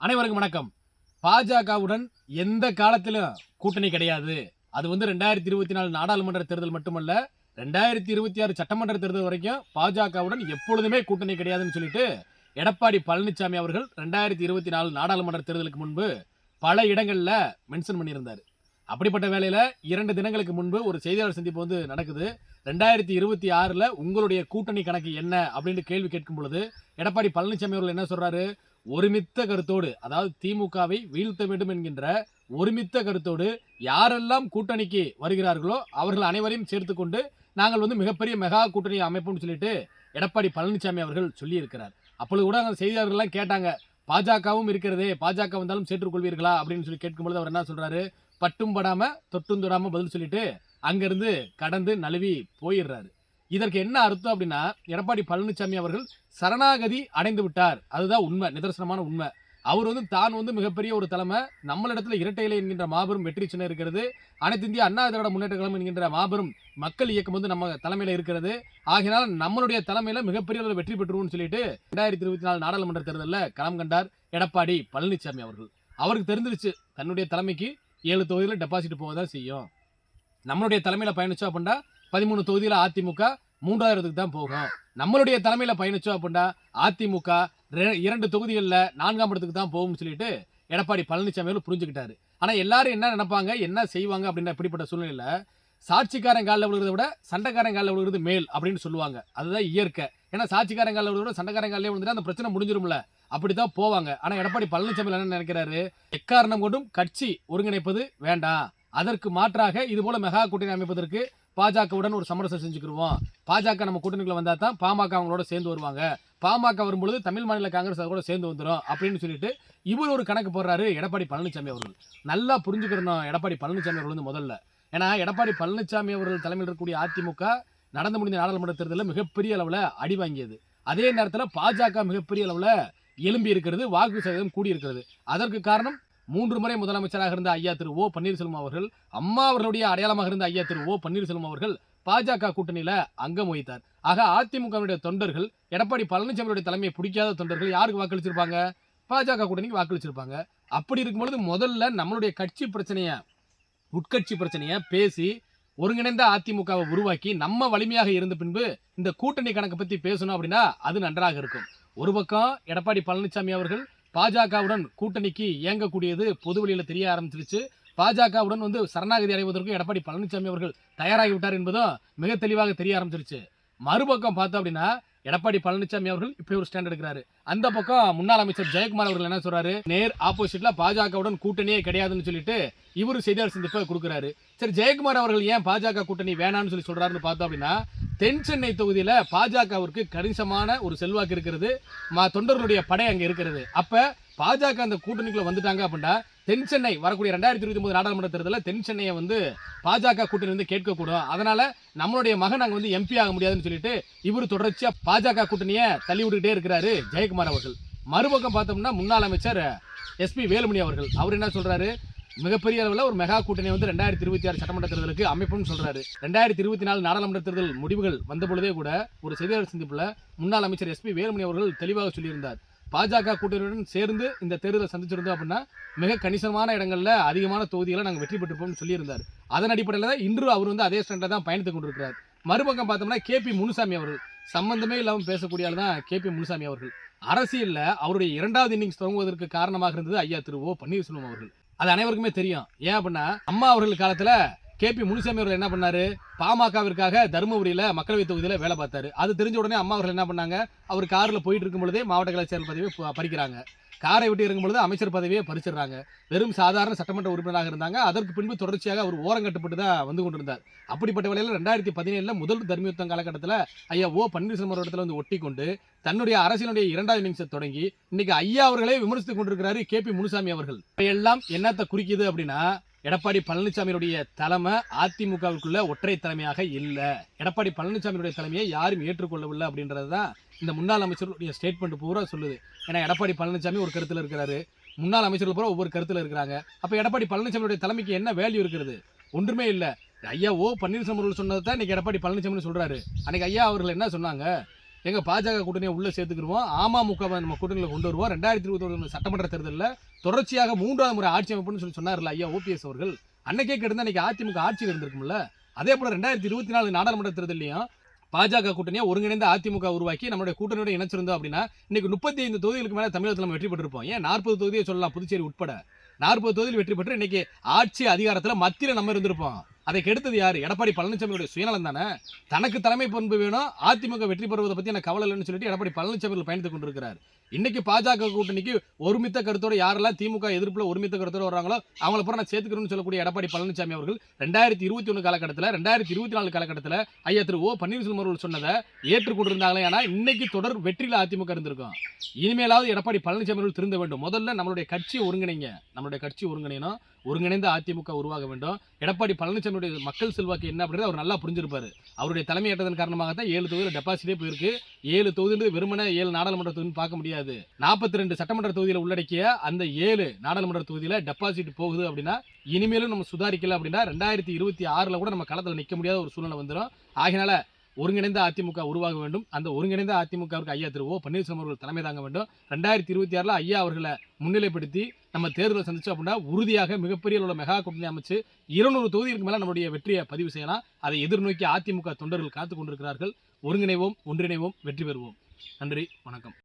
அனைவருக்கும் வணக்கம். பாஜகவுடன் எந்த காலத்திலும் கூட்டணி கிடையாது. அது வந்து ரெண்டாயிரத்தி இருபத்தி நாலு நாடாளுமன்ற தேர்தல் மட்டுமல்ல ரெண்டாயிரத்தி இருபத்தி ஆறு சட்டமன்ற தேர்தல் வரைக்கும் பாஜகவுடன் எப்பொழுதுமே கூட்டணி கிடையாதுன்னு சொல்லிட்டு எடப்பாடி பழனிசாமி அவர்கள் ரெண்டாயிரத்தி இருபத்தி நாலு நாடாளுமன்ற தேர்தலுக்கு முன்பு பல இடங்களில் மென்ஷன் பண்ணியிருந்தார். அப்படிப்பட்ட வேலையில் இரண்டு தினங்களுக்கு முன்பு ஒரு செய்தியாளர் சந்திப்பு வந்து நடக்குது. ரெண்டாயிரத்தி இருபத்தி ஆறில் உங்களுடைய கூட்டணி கணக்கு என்ன அப்படின்னு கேள்வி கேட்கும் பொழுது எடப்பாடி பழனிசாமி அவர்கள் என்ன சொல்கிறாரு ஒருமித்த கருத்தோடு அதாவது திமுகவை வீழ்த்த வேண்டும் என்கின்ற ஒருமித்த கருத்தோடு யாரெல்லாம் கூட்டணிக்கு வருகிறார்களோ அவர்கள் அனைவரையும் சேர்த்துக்கொண்டு நாங்கள் வந்து மிகப்பெரிய மெகா கூட்டணி அமைப்போம்னு சொல்லிட்டு எடப்பாடி பழனிசாமி அவர்கள் சொல்லியிருக்கிறார். அப்பொழுது கூட அந்த செய்தியாளர்கள்லாம் கேட்டாங்க பாஜகவும் இருக்கிறதே பாஜக வந்தாலும் சேர்த்துக்கொள்வீர்களா அப்படின்னு சொல்லி கேட்கும்பொழுது அவர் என்ன சொல்கிறாரு பட்டும் படாமல் தொட்டும் தொடாமல் பதில் சொல்லிட்டு அங்கேருந்து கடந்து நழுவி போயிடுறாரு. இதற்கு என்ன அர்த்தம் அப்படின்னா எடப்பாடி பழனிசாமி அவர்கள் சரணாகதி அடைந்து விட்டார். அதுதான் உண்மை நிதர்சனமான உண்மை. அவர் வந்து தான் வந்து மிகப்பெரிய ஒரு தலைமை. நம்மளிடத்துல இரட்டை இலை என்கின்ற மாபெரும் வெற்றி சின்ன இருக்கிறது. அனைத்து இந்திய அண்ணா திராவிட முன்னேற்ற கழகம் என்கின்ற மாபெரும் மக்கள் இயக்கம் வந்து நம்ம தலைமையில இருக்கிறது. ஆகினால் நம்மளுடைய தலைமையில மிகப்பெரிய அளவில் வெற்றி பெற்றுவோம்னு சொல்லிட்டு ரெண்டாயிரத்தி இருபத்தி நாலு நாடாளுமன்ற தேர்தலில் களம் கண்டார் எடப்பாடி பழனிசாமி அவர்கள். அவருக்கு தெரிஞ்சிருச்சு தன்னுடைய தலைமைக்கு ஏழு தொகுதியில் டெபாசிட் போக தான் செய்யும். நம்மளுடைய தலைமையில பயணிச்சோம் அப்படின்னா பதிமூணு தொகுதியில் அதிமுக மூன்றாயிரத்துக்கு தான் போகும். நம்மளுடைய தலைமையில் பயணிச்சோம் அப்படின்னா அதிமுக இரண்டு தொகுதிகளில் நான்காம் இடத்துக்கு தான் போகும்னு சொல்லிட்டு எடப்பாடி பழனிசாமியில் புரிஞ்சுக்கிட்டாரு. ஆனால் எல்லாரும் என்ன நினைப்பாங்க என்ன செய்வாங்க அப்படின்ற இப்படிப்பட்ட சூழ்நிலையில சாட்சிக்காரன் காலில் விழுகிறத விட சண்டைக்காரன் காலில் விழுகிறது மேல் அப்படின்னு சொல்லுவாங்க. அதுதான் இயற்கை. ஏன்னா சாட்சிக்காரன் காலில் விழுகிறத விட சண்டைக்காரன் காலில் விழுந்துட்டா அந்த பிரச்சனை முடிஞ்சிரும்ல. அப்படித்தான் போவாங்க. ஆனால் எடப்பாடி பழனிசாமி என்ன நினைக்கிறாரு? எக்காரணம் கொண்டும் கட்சி ஒருங்கிணைப்பது வேண்டாம். அதற்கு மாற்றாக இது போல மெகா கூட்டணி அமைப்பதற்கு பாஜகவுடன் ஒரு சமரசம் செஞ்சுக்கிருவோம். பாஜக நம்ம கூட்டணிக்குள்ள வந்தால் தான் பாமக அவங்களோட சேர்ந்து வருவாங்க. பாமக வரும்பொழுது தமிழ் மாநில காங்கிரஸ் கூட சேர்ந்து வந்துடும் அப்படின்னு சொல்லிட்டு இவர் ஒரு கணக்கு போடுறாரு எடப்பாடி பழனிசாமி அவர்கள். நல்லா புரிஞ்சுக்கிறணும் எடப்பாடி பழனிசாமி அவர்கள் வந்து முதல்ல. ஏன்னா எடப்பாடி பழனிசாமி அவர்கள் தலைமையில் இருக்கக்கூடிய அதிமுக நடந்து முடிந்த நாடாளுமன்ற தேர்தலில் மிகப்பெரிய அளவில் அடி வாங்கியது. அதே நேரத்தில் பாஜக மிகப்பெரிய அளவில் எலும்பி இருக்கிறது வாக்கு சதவீதம் கூடியிருக்கிறது. அதற்கு காரணம் மூன்று முறை முதலமைச்சராக இருந்த ஐயா திரு ஓ பன்னீர்செல்வம் அவர்கள் அம்மா அவர்களுடைய அடையாளமாக இருந்த ஐயா திரு ஓ பன்னீர்செல்வம் அவர்கள் பாஜக கூட்டணியில அங்கம் வகித்தார். ஆக அதிமுகவினுடைய தொண்டர்கள் எடப்பாடி பழனிசாமியுடைய தலைமையை பிடிக்காத தொண்டர்கள் யாருக்கு வாக்களிச்சிருப்பாங்க? பாஜக கூட்டணிக்கு வாக்களிச்சிருப்பாங்க. அப்படி இருக்கும்பொழுது முதல்ல நம்மளுடைய கட்சி பிரச்சனைய உட்கட்சி பிரச்சனைய பேசி ஒருங்கிணைந்த அதிமுகவை உருவாக்கி நம்ம வலிமையாக இருந்த பின்பு இந்த கூட்டணி கணக்கை பத்தி பேசணும் அப்படின்னா அது நன்றாக இருக்கும். ஒரு பக்கம் எடப்பாடி பழனிசாமி அவர்கள் பாஜகவுடன் கூட்டணிக்கு இயங்கக்கூடியது பொதுவெளியில தெரிய ஆரம்பிச்சிருச்சு. பாஜகவுடன் வந்து சரணாகதி அடைவதற்கும் எடப்பாடி பழனிசாமி அவர்கள் தயாராகி விட்டார் என்பதும் மிக தெளிவாக தெரிய ஆரம்பிச்சிருச்சு. மறுபக்கம் பார்த்தோம் அப்படின்னா எடப்பாடி பழனிசாமி அவர்கள் இப்படி ஒரு ஸ்டாண்ட் எடுக்கிறாரு. அந்த பக்கம் முன்னாள் அமைச்சர் ஜெயக்குமார் அவர்கள் என்ன சொல்றாரு? நேர் ஆப்போசிட்ல பாஜகவுடன் கூட்டணியே கிடையாதுன்னு சொல்லிட்டு இவரு செய்தியாளர் சந்திப்பை கொடுக்குறாரு. சரி ஜெயக்குமார் அவர்கள் ஏன் பாஜக கூட்டணி வேணாம்னு சொல்லி சொல்றாருன்னு பார்த்தோம் அப்படின்னா தென் சென்னை தொகுதியில பாஜகவிற்கு கணிசமான ஒரு செல்வாக்கு இருக்கிறது. தொண்டர்களுடைய படை அங்க இருக்கிறது. அப்ப பாஜக அந்த கூட்டணிக்குள்ள வந்துட்டாங்க அப்படின்னா தென் சென்னை வரக்கூடிய ரெண்டாயிரத்தி இருபத்தி ஒன்பது நாடாளுமன்ற தேர்தலில் தென் சென்னையை வந்து பாஜக கூட்டணி வந்து கேட்கக்கூடும். அதனால நம்மளுடைய மகன் நாங்கள் வந்து எம்பி ஆக முடியாதுன்னு சொல்லிட்டு இவர் தொடர்ச்சியாக பாஜக கூட்டணியை தள்ளி விட்டுக்கிட்டே இருக்கிறாரு ஜெயக்குமார் அவர்கள். மறுபக்கம் பார்த்தோம்னா முன்னாள் அமைச்சர் எஸ்பி வேலுமணி அவர்கள். அவர் என்ன சொல்றாரு? மிகப்பெரிய அளவில் ஒரு மெகா கூட்டணி வந்து ரெண்டாயிரத்தி இருபத்தி ஆறு சட்டமன்ற தேர்தலுக்கு அமைப்புன்னு சொல்றாரு. ரெண்டாயிரத்தி இருபத்தி நாலு நாடாளுமன்ற தேர்தல் முடிவுகள் வந்த பொழுதே கூட ஒரு செய்தியாளர் சந்திப்பில் முன்னாள் அமைச்சர் எஸ்பி வேலுமணி அவர்கள் தெளிவாக சொல்லியிருந்தார். பாஜக கூட்டணியுடன் சேர்ந்து இந்த தேர்தலை சந்திச்சிருந்தோம் அப்படின்னா மிக கணிசமான இடங்களில் அதிகமான தொகுதிகளை நாங்கள் வெற்றி பெற்றுப்போம்னு சொல்லியிருந்தார். அதன் அடிப்படையில் தான் இன்று அவர் வந்து அதே ஸ்டாண்டில் தான் பயணித்துக் கொண்டிருக்கிறார். மறுபக்கம் பார்த்தோம்னா கே பி முனுசாமி அவர்கள். சம்பந்தமே இல்லாமல் பேசக்கூடிய ஆள் தான் கேபி முனுசாமி அவர்கள். அரசியலில் அவருடைய இரண்டாவது இன்னிங்ஸ் துவங்குவதற்கு காரணமாக இருந்தது ஐயா திரு ஓ பன்னீர்செல்வம் அவர்கள். அது அனைவருக்குமே தெரியும். ஏன் அப்படின்னா அம்மா அவர்கள் காலத்தில் கே பி முனுசாமி அவர்கள் என்ன பண்ணாரு? பாமகவிற்காக தருமபுரியில மக்களவை தொகுதியில வேலை பார்த்தாரு. அது தெரிஞ்ச உடனே அம்மா அவர்கள் என்ன பண்ணாங்க? அவர் காரில் போயிட்டு இருக்கும் பொழுதே மாவட்ட கலைச்சல் பதவியை ப- பறிக்கிறாங்க. காரை விட்டு இறங்கும் பொழுது அமைச்சர் பதவியை பறிச்சிடுறாங்க. வெறும் சாதாரண சட்டமன்ற உறுப்பினராக இருந்தாங்க. அதற்கு பின்பு தொடர்ச்சியாக அவர் ஓரங்கட்டுப்பட்டு தான் வந்து கொண்டிருந்தார். அப்படிப்பட்ட வேளையில் ரெண்டாயிரத்தி பதினேழுல முதல் தர்மயுத்தம் காலகட்டத்தில் ஐயா ஓ பன்னீர்செல்வம் இடத்துல வந்து ஒட்டி கொண்டு தன்னுடைய அரசியலுடைய இரண்டாவது இன்னிங்ஸை தொடங்கி இன்னைக்கு ஐயா அவர்களே விமர்சித்துக் கொண்டிருக்கிறாரு கே பி முனுசாமி அவர்கள். எல்லாம் என்னத்தை குறிக்குது அப்படின்னா எடப்பாடி பழனிசாமியுடைய தலைமை அதிமுகவுக்குள்ள ஒற்றை தலைமையாக இல்லை. எடப்பாடி பழனிசாமியுடைய தலைமையை யாரும் ஏற்றுக்கொள்ளவில்லை அப்படின்றது தான் இந்த முன்னாள் அமைச்சருடைய ஸ்டேட்மெண்ட் பூரா சொல்லுது. ஏன்னா எடப்பாடி பழனிசாமி ஒரு கருத்தில் இருக்கிறாரு. முன்னாள் அமைச்சர்கள் பூரா ஒவ்வொரு கருத்தில் இருக்கிறாங்க. அப்போ எடப்பாடி பழனிசாமியுடைய தலைமைக்கு என்ன வேல்யூ இருக்கிறது ஒன்றுமே இல்லை. ஐயா ஓ பன்னீர்செல்வம் அவர்கள் சொன்னதை தான் இன்னைக்கு எடப்பாடி பழனிசாமி சொல்கிறாரு அன்றைக்கி ஐயா அவர்கள் என்ன சொன்னாங்க? எங்கள் பாஜக கூட்டணியை உள்ளே சேர்த்துக்கிருவோம் அமமுகவை நம்ம கூட்டணியில் கொண்டு வருவோம். ரெண்டாயிரத்தி இருபத்தி சட்டமன்ற தேர்தலில் தொடர்ச்சியாக மூன்றாவது முறை ஆட்சி அமைப்புன்னு சொல்லி சொன்னார்ல ஐயா ஓபிஎஸ் அவர்கள். அன்னைக்கே கிடந்த இன்னைக்கு அதிமுக ஆட்சியில் இருந்திருக்கும்ல அதே போல ரெண்டாயிரத்தி இருபத்தி நாலு நாடாளுமன்ற தேர்தலையும் பாஜக கூட்டணியை ஒருங்கிணைந்த அதிமுக உருவாக்கி நம்மளுடைய கூட்டணியோட இணைச்சிருந்தோம் அப்படின்னா இன்னைக்கு முப்பத்தி ஐந்து தொகுதிகளுக்கு மேல தமிழகத்தில் நம்ம வெற்றி பெற்றிருப்போம். ஏன்? நாற்பது தொகுதியை சொல்லலாம். புதுச்சேரி உட்பட நாற்பது தொகுதியில் வெற்றி பெற்று இன்னைக்கு ஆட்சி அதிகாரத்துல மத்தியில நம்ம இருந்திருப்போம். அதை கெடுத்தது யார்? எடப்பாடி பழனிசாமியுடைய சுயநலம் தானே? தனக்கு தலைமை பண்பு வேணும் அதிமுக வெற்றி பெறுவதை பற்றி எனக்கு கவலை இல்லைன்னு சொல்லிட்டு எடப்பாடி பழனிசாமி பயணித்துக் கொண்டிருக்கிறார். இன்னைக்கு பாஜக கூட்டணிக்கு ஒருமித்த கருத்தோடு யாரெல்லாம் திமுக எதிர்ப்பில் ஒருமித்த கருத்தோடு வர்றாங்களோ அவங்கள பூரா நான் சேர்த்துக்கணும்னு சொல்லக்கூடிய எடப்பாடி பழனிசாமி அவர்கள் ரெண்டாயிரத்தி இருபத்தி ஒன்று காலகட்டத்தில் ரெண்டாயிரத்தி இருபத்தி நாலு காலகட்டத்தில் ஐயா திரு ஓ பன்னீர்செல்வம் அவர்கள் சொன்னதை ஏற்றுக்கொண்டிருந்தாங்களே ஏன்னா இன்னைக்கு தொடர் வெற்றியில் அதிமுக இருந்திருக்கும். இனிமேலாவது எடப்பாடி பழனிசாமி அவர்கள் திருந்த வேண்டும். முதல்ல நம்மளுடைய கட்சி ஒருங்கிணைங்க. நம்மளுடைய கட்சி ஒருங்கிணைனா ஒருங்கிணைந்த அதிமுக உருவாக வேண்டும். எடப்பாடி பழனிசாமியுடைய மக்கள் செல்வாக்கு என்ன அப்படின்றத அவர் நல்லா புரிஞ்சிருப்பார். அவருடைய தலைமையேற்றதன் காரணமாக தான் ஏழு தொகுதியில் டெபாசிட்டே போயிருக்கு. ஏழு தொகுதியில் வெறுமனே ஏழு நாடாளுமன்ற தொகுதின்னு பார்க்க முடியாது. நாற்பத்தி ரெண்டு சட்டமன்ற தொகுதியில் உள்ளடக்கிய அந்த ஏழு நாடாளுமன்ற தொகுதியில் டெபாசிட் போகுது அப்படின்னா இனிமேலும் நம்ம சுதாரிக்கல அப்படின்னா ரெண்டாயிரத்தி இருபத்தி ஆறில் கூட நம்ம களத்தில் நிற்க முடியாத ஒரு சூழ்நிலை வந்துடும் ஆகினால ஒருங்கிணைந்த அதிமுக உருவாக வேண்டும். அந்த ஒருங்கிணைந்த அதிமுகவுக்கு ஐயா திரு ஓ பன்னீர்செல்வம் அவர்கள் தலைமை தாங்க வேண்டும். ரெண்டாயிரத்தி இருபத்தி ஆறில் ஐயா அவர்களை முன்னிலைப்படுத்தி நம்ம தேர்தலை சந்திச்சோம் அப்படின்னா உறுதியாக மிகப்பெரிய உள்ள மெகா கூட்டணி அமைச்சு இருநூறு தொகுதிகளுக்கு மேலே நம்முடைய வெற்றியை பதிவு செய்யலாம். அதை எதிர்நோக்கி அதிமுக தொண்டர்கள் காத்துக் கொண்டிருக்கிறார்கள். ஒருங்கிணைவோம் ஒன்றிணைவோம் வெற்றி பெறுவோம். நன்றி வணக்கம்.